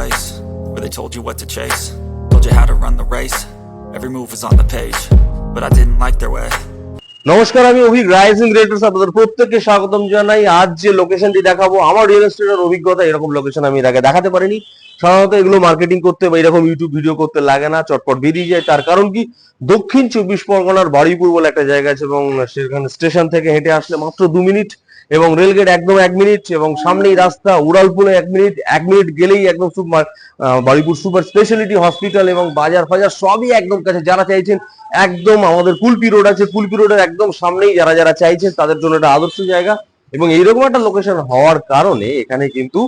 place where they told you what to chase, told you how to run the race. Every move was on the page, but I didn't like their way. নমস্কার আমি Abhik rising রেটার্স আপনাদের প্রত্যেককে স্বাগতম জানাই। আজ যে লোকেশনটি দেখাবো আমার রিয়েল এস্টেটের অভিজ্ঞতা এরকম লোকেশন আমি আগে দেখাতে পারিনি। সাধারণত এগুলো মার্কেটিং করতে বা এরকম ইউটিউব ভিডিও করতে লাগে না চটপট বেরিয়ে যায়। তার কারণ কি? দক্ষিণ চব্বিশ পরগনার বারুইপুর বলে একটা জায়গা আছে এবং সেখানে স্টেশন থেকে হেঁটে আসলে মাত্র দু মিনিট এবং রেলগেট একদম এক মিনিট এবং সামনেই রাস্তা, উড়ালপুলে এক মিনিট এক মিনিট গেলেই একদম super Baruipur super speciality hospital এবং বাজার ফাজার সবই একদম কাছে। যারা চাইছেন একদম আমাদের কুলপি রোড আছে, কুলপি রোডের একদম সামনেই যারা যারা চাইছেন তাদের জন্য একটা আদর্শ জায়গা এবং এইরকম একটা লোকেশন হওয়ার কারণে এখানে কিন্তু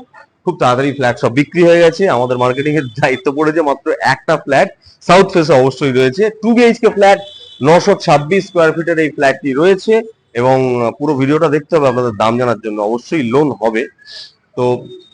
খুব তাড়াতাড়ি ফ্ল্যাট সব বিক্রি হয়ে গেছে। আমাদের মার্কেটিং এর দায়িত্ব পড়েছে মাত্র একটা ফ্ল্যাট সাউথ ফেসে অবশ্যই রয়েছে। টু বিএইচকে ফ্ল্যাট নশো ছাব্বিশ স্কোয়ার ফিটের এই ফ্ল্যাটটি রয়েছে। এবং পুরো ভিডিওটা দেখতে হবে আপনাদের দাম জানার জন্য। অবশ্যই লোন হবে। তো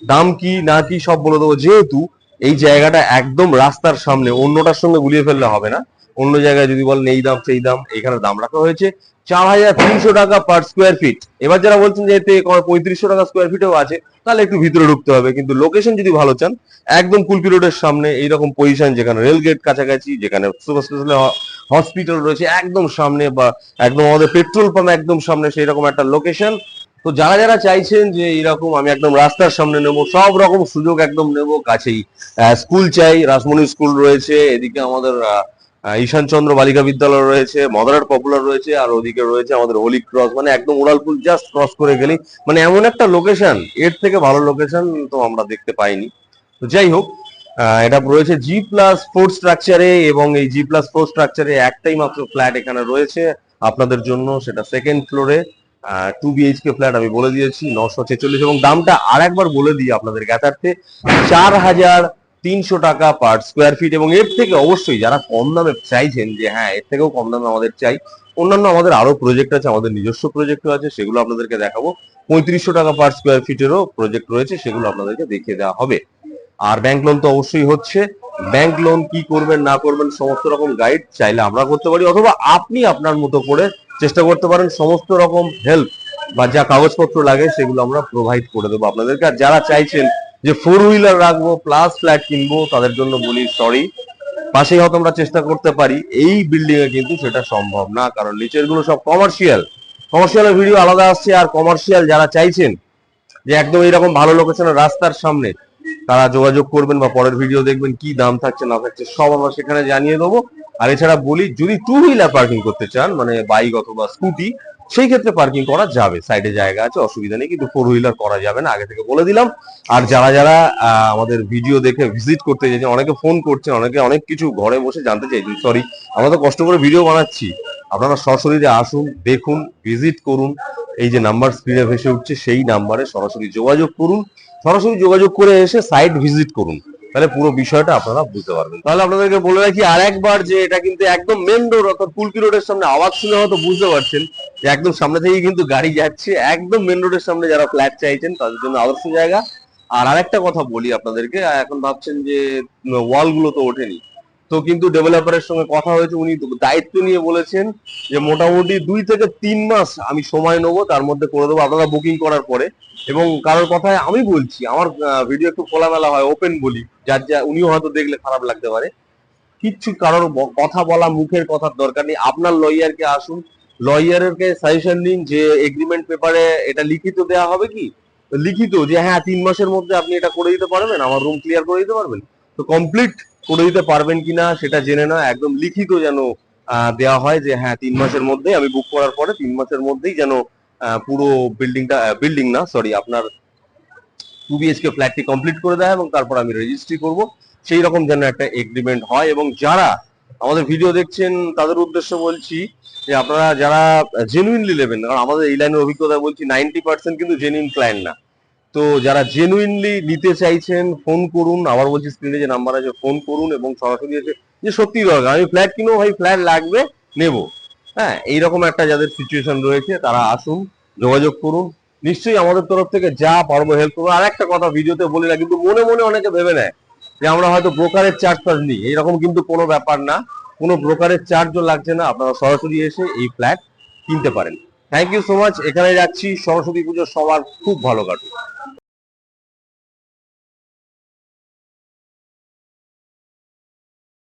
দাম কি, না কি সব বলে দেবো। যেহেতু এই জায়গাটা একদম রাস্তার সামনে, অন্যটার সঙ্গে গুলিয়ে ফেললে হবে না। অন্য জায়গায় যদি বলেন এই দাম, সেই দাম, এখানে দাম রাখা হয়েছে। চার হাজার তিনশো টাকা পার স্কোয়ার ফিট এবার যারা বলছেন যে এতে পঁয়ত্রিশশো টাকা স্কোয়ার ফিটেও আছে তাহলে একটু ভিতরে ঢুকতে হবে। কিন্তু লোকেশন যদি ভালো চান একদম কুলপি রোডের সামনে এইরকম পজিশন যেখানে রেল গেট কাছাকাছি যেখানে সুপার স্পেশাল হসপিটাল রয়েছে একদম সামনে বা একদম আমাদের পেট্রোল পাম্প একদম সামনে সেই রকম একটা লোকেশন তো যারা যারা চাইছেন যে এরকম আমি একদম রাস্তার সামনে নেব সব রকম সুযোগ একদম নেব কাছেই। স্কুল চাই রাসমণি স্কুল রয়েছে এদিকে আমাদের আহ, ঈশানচন্দ্র বালিকা বিদ্যালয় রয়েছে মদারার পপুলার রয়েছে, আর ওদিকে রয়েছে আমাদের হোলি ক্রস মানে একদম উড়ালপুল জাস্ট ক্রস করে গেলি মানে এমন একটা লোকেশন এর থেকে ভালো লোকেশন তো আমরা দেখতে পাইনি। তো যাই হোক এটা রয়েছে জি প্লাস ফোর স্ট্রাকচারে এবং এই জি প্লাস ফোর স্ট্রাকচারে একটাই মাত্র ফ্ল্যাট এখানে রয়েছে। আপনাদের জন্য সেটা সেকেন্ড ফ্লোরে টু বিএইচকে ফ্ল্যাট আমি বলে দিয়েছি, নশো ছেচল্লিশ। এবং দামটা আর একবার বলে দিই আপনাদের গ্যাথার্থে চার হাজার তিনশো টাকা পার স্কোয়ার ফিট এবং এর থেকে অবশ্যই যারা কম দামে চাইছেন যে হ্যাঁ এর থেকেও কম দামে আমাদের চাই, অন্যান্য আমাদের আরও প্রজেক্ট আছে, আমাদের নিজস্ব প্রজেক্টও আছে, সেগুলো আপনাদেরকে দেখাবো। পঁয়ত্রিশশো টাকা পার স্কোয়ার ফিটেরও প্রজেক্ট রয়েছে, সেগুলো আপনাদেরকে দেখিয়ে দেওয়া হবে। আর ব্যাংক লোন তো অবশ্যই হচ্ছে। ব্যাংক লোন কি করবেন, না করবেন, সমস্ত রকম গাইড চাইলে আমরা করতে পারি, অথবা আপনি আপনার মতো করে চেষ্টা করতে পারেন, সমস্ত রকম হেল্প বা যা কাগজপত্র লাগে, সেগুলো আমরা প্রোভাইড করে দেবো আপনাদেরকে। আর যারা চাইছেন যে ফোর হুইলার রাখব প্লাস ফ্ল্যাট কিনবো তাদের জন্য বলি সরি পাশেই হয়তো আমরা চেষ্টা করতে পারি, এই বিল্ডিং এ কিন্তু সেটা সম্ভব না, কারণ নিচেরগুলো সব কমার্শিয়াল কমার্শিয়ালের ভিডিও আলাদা আসছে আর কমার্শিয়াল যারা চাইছেন যে একদম এইরকম ভালো লোকেশনের রাস্তার সামনে, তারা যোগাযোগ করবেন বা পরের ভিডিও দেখবেন কি দাম থাকছে, না থাকছে, সব আমরা সেখানে জানিয়ে দেবো। আর এছাড়া বলি, যদি টু হুইলার পার্কিং করতে চান মানে বাইক অথবা স্কুটি সেই ক্ষেত্রে পার্কিং করা যাবে। সাইডে জায়গা আছে, অসুবিধা নেই, কিন্তু ফোর হুইলার করা যাবে না, আগে থেকে বলে দিলাম। আর যারা যারা আমাদের ভিডিও দেখে ভিজিট করতে চাইছেন, অনেকে ফোন করছেন, অনেকে অনেক কিছু ঘরে বসে জানতে চাইছেন সরি আমরা তো কষ্ট করে ভিডিও বানাচ্ছি। আপনারা সশরীরে আসুন, দেখুন ভিজিট করুন, এই যে নাম্বার স্ক্রিনে ভেসে উঠছে, সেই নাম্বারে সরাসরি যোগাযোগ করুন। সরাসরি যোগাযোগ করে এসে সাইট ভিজিট করুন। তাহলে পুরো বিষয়টা আপনারা বুঝতে পারবেন। তাহলে আপনাদেরকে বলে রাখি আর একবার যে এটা কিন্তু একদম মেন রোড অর্থাৎ কুলকি রোডের সামনে, আওয়াজ শুনে হয়তো বুঝতে পারছেন যে একদম সামনে থেকে কিন্তু গাড়ি যাচ্ছে। একদম মেন রোডের সামনে যারা ফ্ল্যাট চাইছেন, তাদের জন্য আদর্শ জায়গা। আর আরেকটা কথা বলি আপনাদেরকে, এখন ভাবছেন যে ওয়ালগুলো তো ওঠেনি। তো কিন্তু ডেভেলপারের সঙ্গে কথা হয়েছে, উনি দায়িত্ব নিয়ে বলেছেন যে মোটামুটি দুই থেকে তিন মাস আমি সময় নেব, তার মধ্যে করে দেবো। আপনারা বুকিং করার পরে। এবং কারোর কথায় আমি বলছি, আমার ভিডিও একটু খোলামেলা হয় ওপেন বলি, যার যা, উনিও হয়তো দেখলে খারাপ লাগতে পারে। কিচ্ছু কারোর কথা বলা, মুখের কথার দরকার নেই। আপনার লয়ারকে আসুন। লয়ারকে সাজেশন নিন যে এগ্রিমেন্ট পেপারে এটা লিখিত দেওয়া হবে কি? লিখিত যে হ্যাঁ তিন মাসের মধ্যে আপনি এটা করে দিতে পারবেন, আমার রুম ক্লিয়ার করে দিতে পারবেন। তো কমপ্লিট করে দিতে পারবেন কিনা সেটা জেনে না, একদম লিখিত যেন দেওয়া হয় যে হ্যাঁ তিন মাসের মধ্যে আমি বুক করার পরে তিন মাসের মধ্যেই যেন পুরো বিল্ডিংটা বিল্ডিং না সরি আপনার টু বিএইচকে ফ্ল্যাটটি কমপ্লিট করে দেয় এবং তারপর আমি রেজিস্ট্রি করব। সেই রকম যেন একটা এগ্রিমেন্ট হয় এবং যারা আমাদের ভিডিও দেখছেন, তাদের উদ্দেশ্য বলছি যে আপনারা যারা জেনুইনলি নেবেন, কারণ আমাদের এই লাইনের অভিজ্ঞতা বলছি নাইনটি পার্সেন্ট কিন্তু জেনুইন ক্লায়েন্ট না। তো যারা জেনুইনলি নিতে চাইছেন ফোন করুন। আবার বলছি স্ক্রিনে যে নাম্বার আছে ফোন করুন এবং সরাসরি এসে যে সত্যি দরকার, আমি ফ্ল্যাট কিনবো ভাই ফ্ল্যাট লাগবে, নেব। হ্যাঁ এইরকম একটা যাদের সিচুয়েশন রয়েছে, তারা আসুন, যোগাযোগ করুন। নিশ্চয়ই আমাদের তরফ থেকে যা পারব হেল্প করব। আর একটা কথা ভিডিওতে বলি না কিন্তু মনে মনে অনেকে ভেবে নেয় যে আমরা হয়তো ব্রোকারের চার্জ টার্জ নিই। এইরকম কিন্তু কোনো ব্যাপার না। কোনো ব্রোকারের চার্জও লাগছে না। আপনারা সরাসরি এসে এই ফ্ল্যাট কিনতে পারেন। থ্যাংক ইউ সো মাচ এখানে যাচ্ছি। সরস্বতী পুজো সবার খুব ভালো কাটুক।